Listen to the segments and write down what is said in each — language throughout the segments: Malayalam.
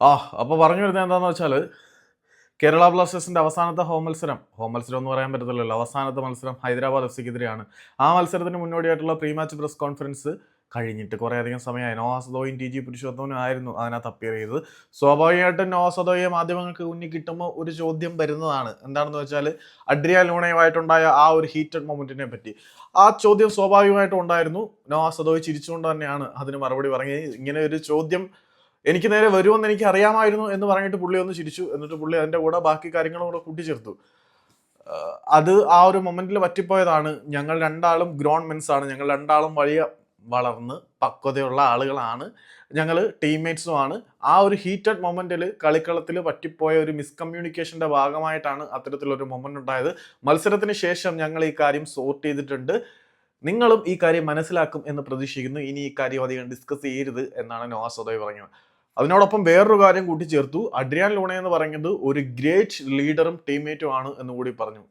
ആ അപ്പോൾ പറഞ്ഞു വരുന്നത് എന്താണെന്ന് വെച്ചാൽ കേരള ബ്ലാസ്റ്റേഴ്സിന്റെ അവസാനത്തെ ഹോം മത്സരം ഹോം മത്സരം എന്ന് പറയാൻ പറ്റത്തില്ലല്ലോ. അവസാനത്തെ മത്സരം ഹൈദരാബാദ് എഫ് സിക്കെതിരെയാണ്. ആ മത്സരത്തിന് മുന്നോടിയായിട്ടുള്ള പ്രീ മാച്ച് പ്രസ് കോൺഫറൻസ് കഴിഞ്ഞിട്ട് കുറേ അധികം സമയമായി. നോവാസ് ദോയും ടി ജി പുരുഷോത്തമനും ആയിരുന്നു അതിനകത്ത് അപ്പിയർ ചെയ്തത്. സ്വാഭാവികമായിട്ടും നോവാസ് ദോയെ മാധ്യമങ്ങൾക്ക് മുന്നിൽ കിട്ടുമ്പോൾ ഒരു ചോദ്യം വരുന്നതാണ്. എന്താണെന്ന് വെച്ചാൽ അഡ്രിയ ലൂണയുമായിട്ടുണ്ടായ ആ ഒരു ഹീറ്റഡ് മൊമെന്റിനെ പറ്റി. ആ ചോദ്യം സ്വാഭാവികമായിട്ടും ഉണ്ടായിരുന്നു. നോവാസ് ദോയ് ചിരിച്ചുകൊണ്ട് തന്നെയാണ് അതിന് മറുപടി പറഞ്ഞത്. ഇങ്ങനെ ഒരു ചോദ്യം എനിക്ക് നേരെ വരുമെന്ന് എനിക്ക് അറിയാമായിരുന്നു എന്ന് പറഞ്ഞിട്ട് പുള്ളി ഒന്ന് ചിരിച്ചു. എന്നിട്ട് പുള്ളി അതിന്റെ കൂടെ ബാക്കി കാര്യങ്ങളും കൂടെ കൂട്ടിച്ചേർത്തു. അത് ആ ഒരു മൊമെന്റിൽ പറ്റിപ്പോയതാണ്. ഞങ്ങൾ രണ്ടാളും ഗ്രോൺ മെൻസ് ആണ്. ഞങ്ങൾ രണ്ടാളും വലിയ വളർന്ന് പക്വതയുള്ള ആളുകളാണ്. ഞങ്ങൾ ടീംമേറ്റ്സുമാണ് ആ ഒരു ഹീറ്റഡ് മൊമെന്റിൽ കളിക്കളത്തിൽ പറ്റിപ്പോയ ഒരു മിസ്കമ്മ്യൂണിക്കേഷന്റെ ഭാഗമായിട്ടാണ് അത്തരത്തിലൊരു മൊമെന്റ് ഉണ്ടായത്. മത്സരത്തിന് ശേഷം ഞങ്ങൾ ഈ കാര്യം സോർട്ട് ചെയ്തിട്ടുണ്ട്. നിങ്ങളും ഈ കാര്യം മനസ്സിലാക്കും എന്ന് പ്രതീക്ഷിക്കുന്നു. ഇനി ഈ കാര്യം അധികം ഡിസ്കസ് ചെയ്യരുത് എന്നാണ് നോവാസ് സദോയ് പറഞ്ഞത്. അതിനോടൊപ്പം വേറൊരു കാര്യം കൂട്ടിച്ചേർത്തു അഡ്രിയാൻ ലൂണ എന്ന് പറയുന്നത് ഒരു ഗ്രേറ്റ് ലീഡറും ടീംമേറ്റും ആണ് എന്ന് കൂടി പറഞ്ഞു.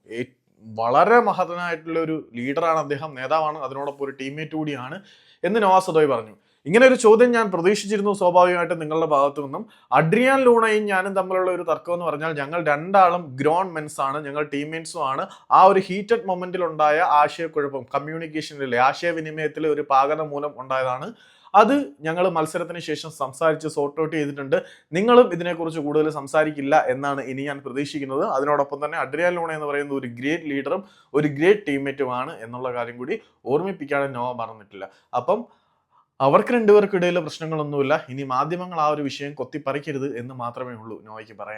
വളരെ മഹത്തനായിട്ടുള്ള ഒരു ലീഡറാണ് അദ്ദേഹം നേതാവാണ് അതിനോടൊപ്പം ഒരു ടീംമേറ്റ് കൂടിയാണ് എന്ന് നവാസ് സദോയ് പറഞ്ഞു. ഇങ്ങനെ ഒരു ചോദ്യം ഞാൻ പ്രതീക്ഷിച്ചിരുന്നു സ്വാഭാവികമായിട്ടും നിങ്ങളുടെ ഭാഗത്തു നിന്നും. അഡ്രിയാൻ ലൂണയും ഞാനും തമ്മിലുള്ള ഒരു തർക്കം എന്ന് പറഞ്ഞാൽ ഞങ്ങൾ രണ്ടാളും ഗ്രോൺ മെൻസ് ആണ് ഞങ്ങൾ ടീംമേറ്റ്സും ആണ്. ആ ഒരു ഹീറ്റഡ് മൊമെന്റിൽ ഉണ്ടായ ആശയക്കുഴപ്പം കമ്മ്യൂണിക്കേഷനിലെ ആശയവിനിമയത്തിലെ ഒരു പാകത മൂലം ഉണ്ടായതാണ് അത് ഞങ്ങൾ മത്സരത്തിന് ശേഷം സംസാരിച്ച് സോർട്ട് ഔട്ട് ചെയ്തിട്ടുണ്ട്. നിങ്ങളും ഇതിനെക്കുറിച്ച് കൂടുതൽ സംസാരിക്കില്ല എന്നാണ് ഇനി ഞാൻ പ്രതീക്ഷിക്കുന്നത്. അതിനോടൊപ്പം തന്നെ അഡ്രിയാൻ ലോണ എന്ന് പറയുന്ന ഒരു ഗ്രേറ്റ് ലീഡറും ഒരു ഗ്രേറ്റ് ടീംമേറ്റുമാണ് എന്നുള്ള കാര്യം കൂടി ഓർമ്മിപ്പിക്കാതെ നോവ പറഞ്ഞിട്ടില്ല. അപ്പം അവർക്ക് രണ്ടുപേർക്കിടയിൽ പ്രശ്നങ്ങളൊന്നുമില്ല. ഇനി മാധ്യമങ്ങൾ ആ ഒരു വിഷയം കൊത്തിപ്പറിക്കരുത് എന്ന് മാത്രമേ ഉള്ളൂ. നോയ്ക്ക് പറയാൻ